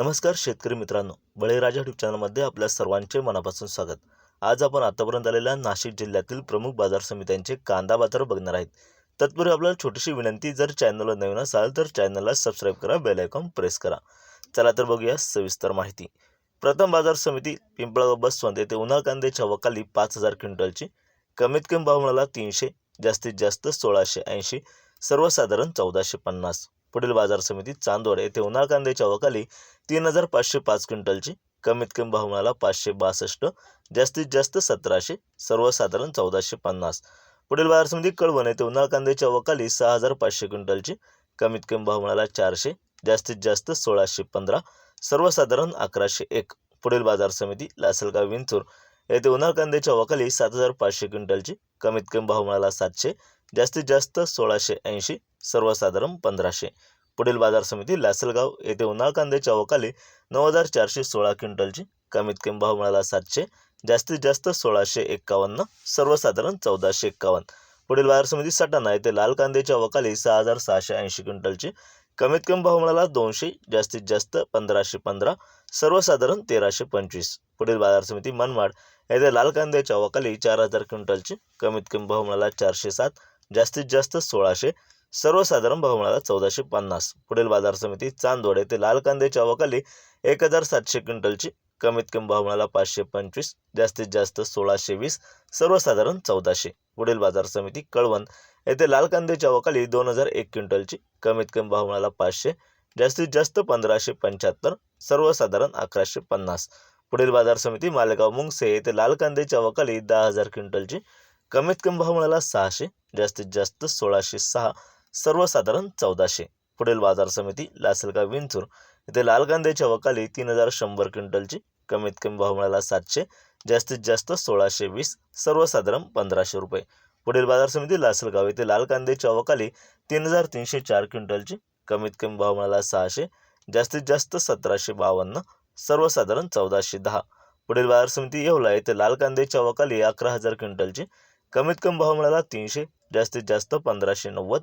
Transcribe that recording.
नमस्कार शेतकरी मित्रांनो. बळीराजा ट्यूब चॅनलमध्ये आपल्या सर्वांचे मनापासून स्वागत. आज आपण आतापर्यंत आलेल्या नाशिक जिल्ह्यातील प्रमुख बाजार समित्यांचे कांदा बाजार बघणार आहेत. तत्पूर्वी आपल्याला छोटीशी विनंती जर चॅनलला नवीन असाल तर चॅनलला सबस्क्राईब करा बेल आयकॉन प्रेस करा. चला तर बघूया सविस्तर माहिती. प्रथम बाजार समिती पिंपळगाव बसवंत येथे उन्हाळ कांद्याच्या वकाली पाच हजार क्विंटलची कमीत कमी भाव मिळाला तीनशे जास्तीत जास्त सोळाशे ऐंशी सर्वसाधारण चौदाशे पन्नास. पुढील बाजार समिती चांदवड येथे उन्हाळ कांद्याच्या अवकाली तीन हजार पाचशे पाच क्विंटलची कमीत कमी भाव मिळाला पाचशे बासष्ट जास्तीत जास्त सतराशे सर्वसाधारण चौदाशे पन्नास. पुढील बाजार समिती कळवण येथे उन्हाळ कांद्याच्या अवकाली सहा हजार पाचशे क्विंटलची कमीत कमी भाव मिळाला चारशे जास्तीत जास्त सोळाशे पंधरा सर्वसाधारण अकराशे एक. पुढील बाजार समिती लासलगाव विंचूर येथे उन्हाळ कांद्याच्या वकाली सात हजार पाचशे क्विंटलची कमीत कमी भाव मिळाला सातशे जास्तीत जास्त सोळाशे ऐंशी सर्वसाधारण पंधराशे. पुढील बाजार समिती लासलगाव येथे उन्हाळ कांद्याच्या अवकाली नऊ हजार चारशे सोळा क्विंटलची कमीत कमी भाव मिळाला सातशे जास्तीत जास्त सोळाशे एक्कावन्न सर्वसाधारण चौदाशे एक्कावन्न. पुढील बाजार समिती सटाणा येथे लाल कांद्याच्या वकाली सहा हजार सहाशे ऐंशी क्विंटलची कमीत कमी भाव मिळाला दोनशे जास्तीत जास्त पंधराशे पंधरा सर्वसाधारण तेराशे पंचवीस. पुढील बाजार समिती मनमाड येथे लाल कांद्याच्या वकाली चार हजार क्विंटलची कमीत कमी भाव मिळाला चारशे सात जास्तीत जास्त सोळाशे सर्वसाधारण भाव मिळाला चौदाशे पन्नास. पुढील बाजार समिती चांदोड येथे लाल कांद्याच्या अवकाली एक हजार सातशे क्विंटलची कमीत कमी भाव मिळाला पाचशे पंचवीस जास्तीत जास्त सोळाशे वीस सर्वसाधारण चौदाशे. पुढील बाजार समिती कळवण येथे लाल कांद्याच्या अवकाली दोन हजार एक क्विंटलची कमीत कमी भाव मिळाला पाचशे जास्तीत जास्त पंधराशे पंच्याहत्तर सर्वसाधारण अकराशे पन्नास. पुढील बाजार समिती मालेगाव मुंगसे येथे लाल कांद्याच्या वकाली दहा हजार क्विंटलची कमीत कमी भाव मिळाला सहाशे जास्तीत जास्त सोळाशे सहा सर्वसाधारण चौदाशे. पुढील बाजार समिती लासलगाव विंचूर येथे लाल कांद्याच्या वकाली तीन हजार शंभर क्विंटलची कमीत कमी भाव मिळाला सातशे जास्तीत जास्त सोळाशे वीस सर्वसाधारण पंधराशे रुपये. पुढील बाजार समिती लासलगाव येथे लाल कांद्याच्या वकाली तीन हजार तीनशे चार क्विंटलची कमीत कमी भाव मिळाला सहाशे जास्तीत जास्त सतराशे बावन्न सर्वसाधारण चौदाशे दहा. पुढील बाजार समिती येवला येथे लाल कांद्याच्या वकाली अकरा हजार क्विंटलची कमीत कमी भाव मिळाला तीनशे जास्तीत जास्त पंधराशे नव्वद